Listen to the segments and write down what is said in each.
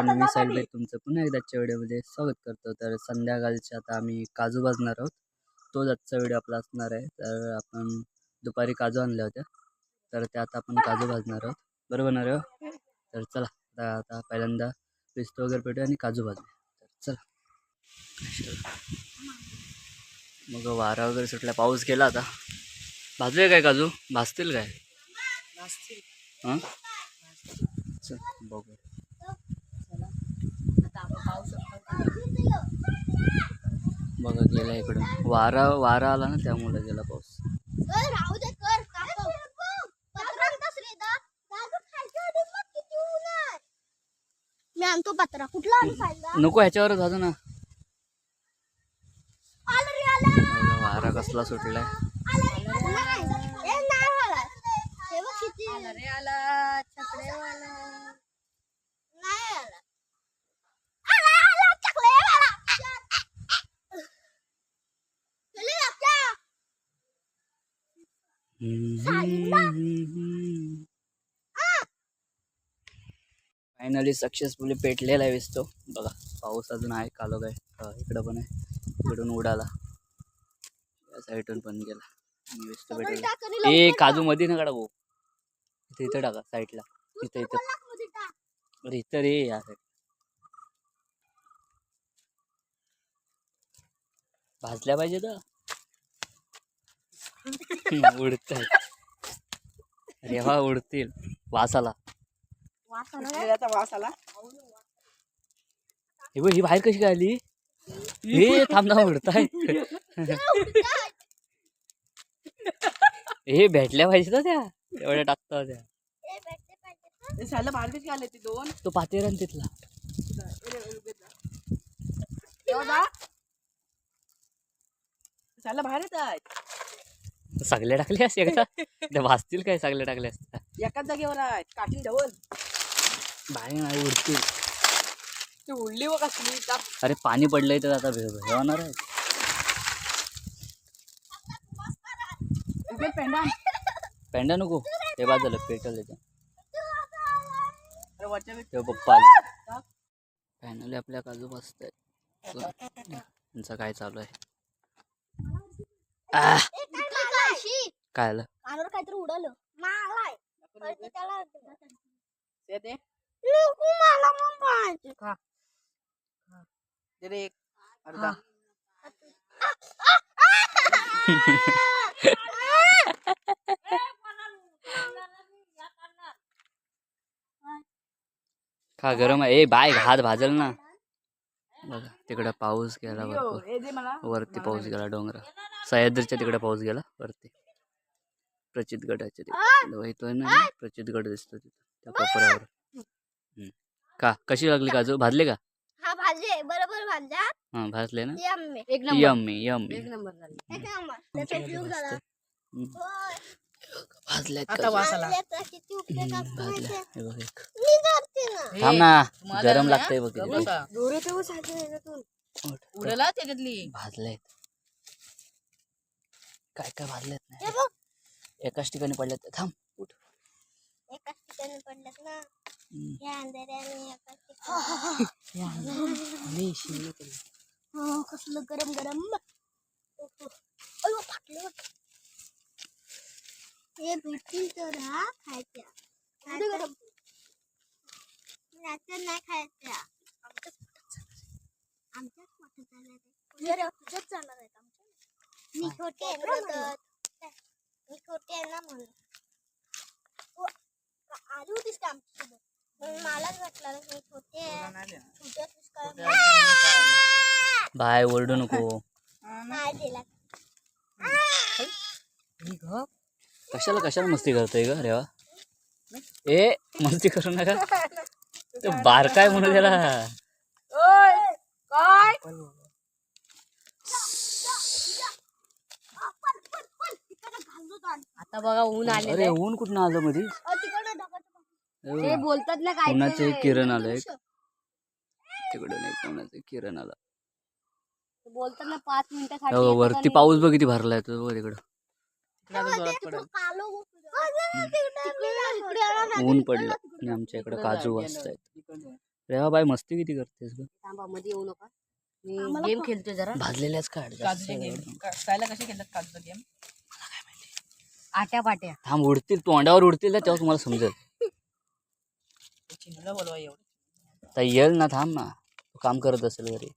तर मित्रांनो मी साईड तुमचं पुन्हा एकदाच्या व्हिडिओमध्ये स्वागत करतो. तर संध्याकाळचे आता आम्ही काजू भाजणार आहोत. तोच आजचा व्हिडिओ आपला असणार आहे. तर आपण दुपारी काजू आणल्या होत्या. तर त्यात आपण काजू भाजणार आहोत. बरोबर ना रे हो? तर चला आता आता पहिल्यांदा पिस्तो वगैरे पेटू आणि काजू भाजू तर चला. मग वारा वगैरे सुटला पाऊस गेला आता. भाजूया काय काजू? भाजतील काय? हां? चल बघू. बघा गेला इकडून वारा वारा आला ना त्यामुळे गेला पाऊस. मी आणतो पत्रा. कुठला नको ह्याच्यावरच भाजू ना. आलं. रे आलं बघा, वारा कसला सुटलाय आलं रे नाही ए नाही आला हे बघ किती आला रे आला चकलेवाला नाही आला आला आला चकलेवाला चले आपल्या फायनली सक्सेसफुली पेटलेला आहे दिसतो बघा पाऊस अजून आहे कालो काय इकडं पण आहे इकडून उडाला. या साईडून पण गेला. विस्तो पेटला ए काजू मध्ये ना काढा भाऊ. इथे इथं टाका साईडला इथं इथं. अरे इथं रे या side. भाजल्या पाहिजे तर. उडत अरे हा उडतील. वासाला वास आला केळ्याचा वास आला. हे बघ ही बाहेर कशी काय आली? हे थांब थांब उडताय हे भेटल्या पाहिजे ना त्या. एवढ्या टाकता होत्या ए, भेटते पाहिजे ना. ते सायला बाहेर कशी आले ते दोन? तो पातेरण तिथला. सायला बाहेर येत आहेत सगळे टाकले असते एकदा त्या भाजतील काय सगळे टाकले असते एकाच जागेवर आहेत. काठी डबल बाहेर नाही उडतील. ती उडली व कसली ताप अरे पाणी पडलंय तर आता भे हे होणार आहे. पेंडा पेंडा नको. ते बाद झालं पेटल येतं तेव्हा पप्पा आले फायनली आपल्या काजू बसत आहेत. त्यांचं काय चालू आहे. काय आलं काहीतरी उडालं. त्याला. ते दे रे का गरम आहे ए बाय हात भाजल ना। बघा तिकडं पाऊस गेला भरपूर वरती। पाऊस गेला डोंगरा सह्याद्रीच्या तिकडे पाऊस गेला वरती. प्रचित गडाच्या तिकडे येतोय ना प्रचित गड दिसतो तिथं त्या कोपऱ्यावर. का? कशी लागली काजू? भाजले का? हा भाजे बरोबर भाजा हा भाजले ना? यम्मी. एक यम्मी यम्मी. नंबर झाली. एक नंबर. त्याचा उपयोग झाला. हम्म. होय. भाजल्यात आता काजू. वास आला भाजल्याचा किती उपयोग हम्म, असतो भाजल्या. माहितीये? हे बघ एक. मी करते ना. हे, थांब ना. तुम्हाला गरम लागतंय बघ. दोरे. उडला त्याच्यातली. भाजलेत. काय काय भाजलेत हे नाही बघ. एकाच ठिकाणी पडलेत थांब. उठ एकाच ठिकाणी पडल्यात ना. हम्म. या अंधाऱ्याने एकाच ठिकाणी अरे, शिवलं तरी. हो कसलं गरम गरम अयो फाटलं हे भेटतील तर हा खायच्या नाहीतर नाहीतर नाही खायच्या आमच्याच पोटात जाणार. आमच्याच पोटात जाणार आहे. तुझ्याच जाणार आहेत आमच्या मी छोटे आहे ना म्हणून. मी छोटे आहे ना म्हणून तू आली होतीस का आमच्यासोबत बाय ओरडू नको. कशाला कशाला मस्ती करतोय ग रेवा ए मस्ती करू नका. ते बारकाय म्हणू त्याला. ओय काय? आता बघा ऊन अरे ऊन कुठं आलं मध्ये ते बोलतात ना काय एक किरण आलं? एक तिकडे नाही उन्हाचं किरण आलं. बोलतात ना पाच मिनिटासाठी हो, वरती पाऊस बघ किती भरलाय तो बघ तिकडं. ऊन पडलं. आणि आमच्या इकडे काजू वाजत आहेत. रेवा बाय मस्ती किती करतेस ग. थांबा मध्ये येऊ नका. मी आम्हाला गेम खेळतोय जरा. भाजलेल्याच काढ जास्त काजूचे गेम. नको. खायला कसे खेळतात काजूचा गेम? आट्या पाट्या थांब उडतील तोंडावर उडतील ना तेव्हा तुम्हाला समजेल. बोलवा एवढं. आता येईल ना थांब ना. तो काम करत असेल घरी.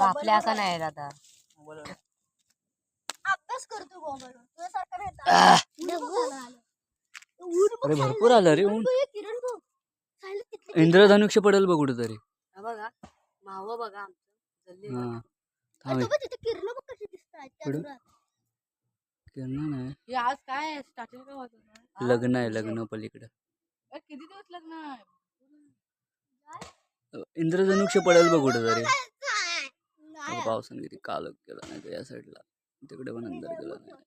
आपल्या का नाही आता. मोबाईलवर अभ्यास करतो मोबाईल तुझ्यासारखं नाही आह! ढबू झालं आलं. ऊन बघ अरे. भरपूर आलं रे ऊन. किरण बघ, किरण बघ. खायला किती- इंद्रधनुष्य पडेल बघ कुठेतरी. हा बघा. मावं बघा आमचं. जल्ली हा. बघा. थांब अरे बघ, तिथे किरण बघ कशी दिसतात. त्या कुठं? दुरात. किरण नाही. हे आज काय स्टार्टिंग काय होतं? लग्न आहे लग्न पलीकडे. किती दिवस लग्न आहे? इंद्रधनुष्य पडेल बघ कुठेतरी नाही. नाही. पावसाने किती काल केला नाही तर या साईडला तिकडे पण अंदर गेलं नाही.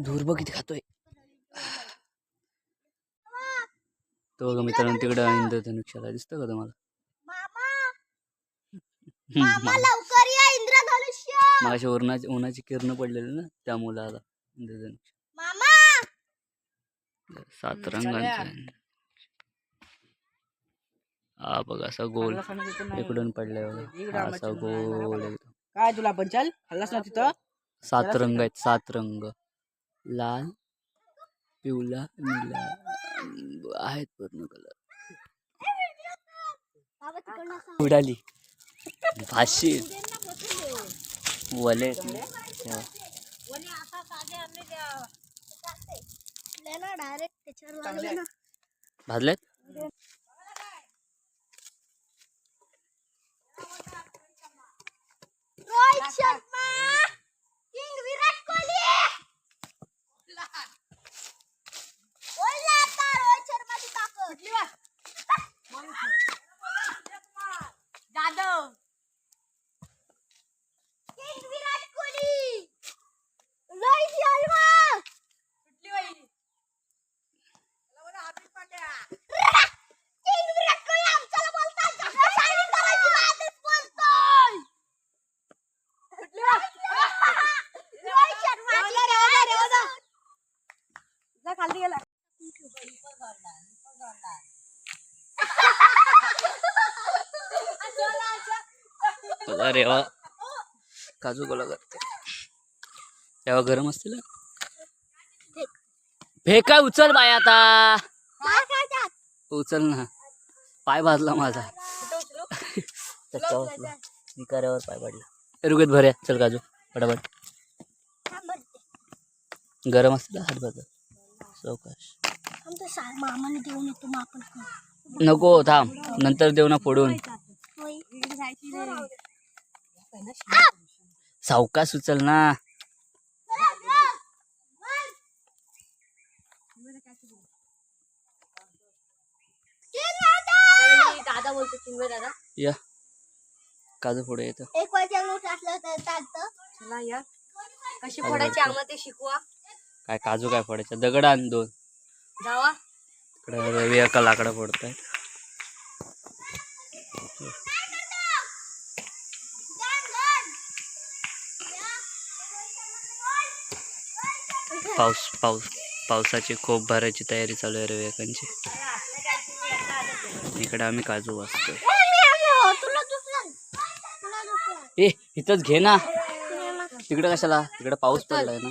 धूर बघ किती खातोय तो बघा मित्रांनो तिकडे इंद्रधनुष्याला दिसतं का तुम्हाला मगाशी उन्हाची उन्हाची किरण पडलेली ना त्या मुलाला. इंद्रधनुष्य. मामा! सात हम्म, रंगांचा चालेल. आहे. हा बघ असा गोल. इकडून पडलाय बघा असा गोल एकदम. काय तुला पण चल खाल्लास ना तिथं? सात रंग. आहेत सात रंग. लाल पिवळा निळा आहेत पूर्ण कलर उडाली. भाशी वले आहेत ना. तेव्हा. अरे वा. काजू गोला करते. तेव्हा गरम असतील फेका उचल बाय आता. उचल ना. पाय भाजला माझा. चक्का बसला निकाऱ्यावर पाय पडला रुगेत भर्या चल काजू. फटाफट गरम असतील हात भाजा चौकाश. नको थांब. नंतर देऊ ना फोडून. होय. सावकाश उचल ना. दादा बोलतो चिन्मय दादा. या. काजू फोडू येतं. एक वर्ष नोट असलं तर चालतं चला या. कशी काय फोडायची? आम्हाला ते शिकवा. काय काजू काय फोडायचं? दगड आण दोन. जावा. इकडे रवी एका लाकडं फोडताय पाऊस पाऊस पावसाची खूप भरायची तयारी चालू आहे रविकांची इकडे आम्ही काजू वाचतो ए इथंच घे ना. तिकडे कशाला? तिकडे पाऊस पडलाय ना.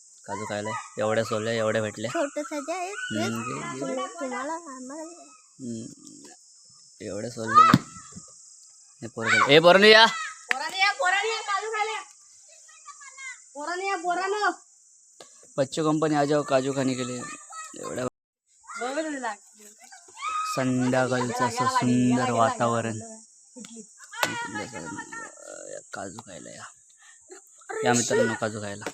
काजू खायला एवढ्या सोल्या एवढ्या भेटल्या? एवढ्या सोडलेल्या हे पोरं ए पोरं या. बच्चू कंपनी आ जाओ काजू खाने के लिए. एवढ्या संध्याकाळचं असं सुंदर वातावरण. काजू खायला या. या मित्रांनो काजू खायला.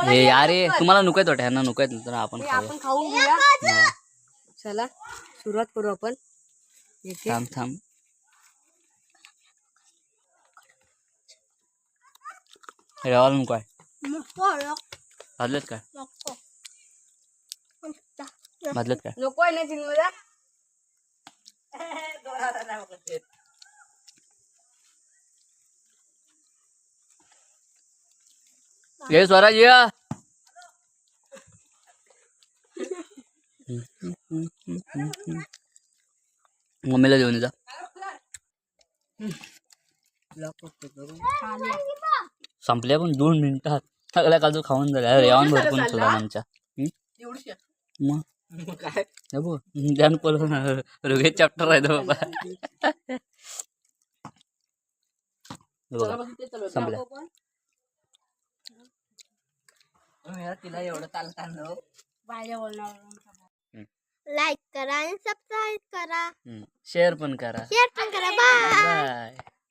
अरे हे तुम्हाला नको आहेत वाटतं ह्यांना नको आहेत तर आपण खाऊया. आपण खाऊन घेऊया. हा, चला सुरुवात करू आपण. थांब थांब. हे गावाला नको आहे. भाजलेत काय? भाजलेत काय? नको आहे ना ये स्वराज या मम्मीला देऊन ये जा संपल्या पण दोन मिनिटात सगळ्या काजू खाऊन झाल्या अरे यावून भरपूर तुला आमच्या। एवढीशी? मग मग काय? हे बघ ध्यान पडून रोगे चॅप्टर आहे तो बाबा. हे तिला एवढं बोलणार लाईक करा आणि सबस्क्राईब करा. शेअर पण करा. शेअर पण करा. बाय. बाय.